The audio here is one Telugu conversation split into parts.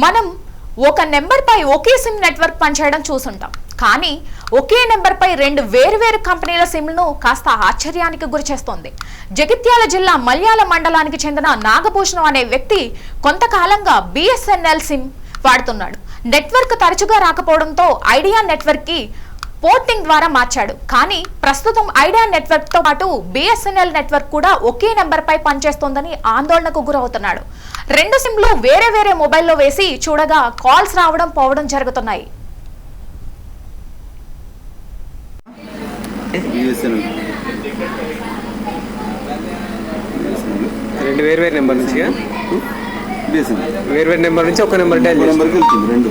మనం ఒక నెంబర్పై ఒకే సిమ్ నెట్వర్క్ పనిచేయడం చూసుంటాం. కానీ ఒకే నెంబర్పై రెండు వేరువేరు కంపెనీల సిమ్లను కాస్త ఆశ్చర్యానికి గురిచేస్తోంది. జగిత్యాల జిల్లా మల్యాల మండలానికి చెందిన నాగభూషణం అనే వ్యక్తి కొంతకాలంగా బిఎస్ఎన్ఎల్ సిమ్ వాడుతున్నాడు. నెట్వర్క్ తరచుగా రాకపోవడంతో ఐడియా నెట్వర్క్కి పోర్టింగ్ ద్వారా మార్చాడు. కానీ ప్రస్తుతం ఐడియా నెట్వర్క్తో పాటు బిఎస్ఎన్ఎల్ నెట్వర్క్ కూడా ఒకే నెంబర్ పై పనిచేస్తోందని ఆందోళనకు గురవుతున్నాడు. రెండు సిమ్లు వేరే వేరే మొబైల్లో వేసి చూడగా కాల్స్ రావడం పోవడం జరుగుతున్నాయి. రెండు వేరు వేరు నెంబర్ నుంచి బిఎస్ఎన్ఎల్. వేరు వేరు నెంబర్ నుంచి ఒక నెంబర్ డైల్ నెంబర్కి వెళ్తుంది రెండు.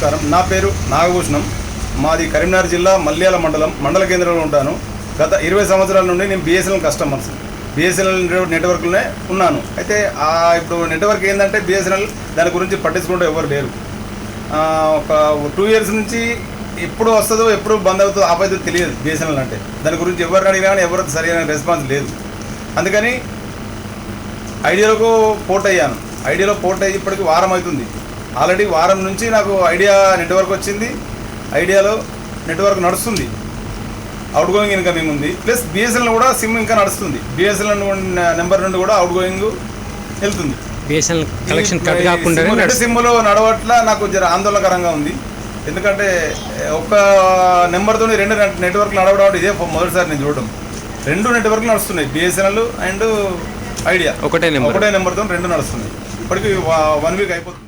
నమస్కారం. నా పేరు నాగభూషణం. మాది కరీంనగర్ జిల్లా మల్యాల మండలం మండల కేంద్రంలో ఉంటాను. గత ఇరవై సంవత్సరాల నుండి నేను బిఎస్ఎన్ఎల్ కస్టమర్స్ బిఎస్ఎన్ఎల్ నెట్వర్క్లోనే ఉన్నాను. అయితే ఇప్పుడు నెట్వర్క్ ఏంటంటే బిఎస్ఎన్ఎల్ దాని గురించి పట్టించుకుంటూ ఎవరు లేరు. ఒక టూ ఇయర్స్ నుంచి ఎప్పుడు వస్తుందో ఎప్పుడు బంద్ అవుతుందో ఆపైతే తెలియదు బిఎస్ఎన్ఎల్ అంటే. దాని గురించి ఎవరిని అడిగినా కానీ ఎవరికి సరైన రెస్పాన్స్ లేదు. అందుకని ఐడియాలకు పోర్ట్ అయ్యాను. ఐడియాలో పోర్ట్ అయ్యి ఇప్పటికి వారం అవుతుంది. ఆల్రెడీ వారం నుంచి నాకు ఐడియా నెట్వర్క్ వచ్చింది. ఐడియాలో నెట్వర్క్ నడుస్తుంది. అవుట్ గోయింగ్ ఇన్కమింగ్ ఉంది. Plus B S N L కూడా సిమ్ ఇంకా నడుస్తుంది. B S N L number నుండి కూడా అవుట్ గోయింగ్ వెళ్తుంది B S N L collection cut కాకుండా సిమ్ రెండు సిమ్ములు నడవట్ల నాకు జర ఆందోళనకరంగా ఉంది. ఎందుకంటే ఒక్క నెంబర్తో రెండు నెట్వర్క్ నడవడం ఇదే మొదటిసారి నేను చూడడం. రెండు నెట్వర్క్లు నడుస్తున్నాయి. B S N L and Idea. ఒకటే నెంబర్. ఒకటే నెంబర్తో రెండు నడుస్తున్నాయి. ఇప్పటికి వన్ వీక్ అయిపోతుంది.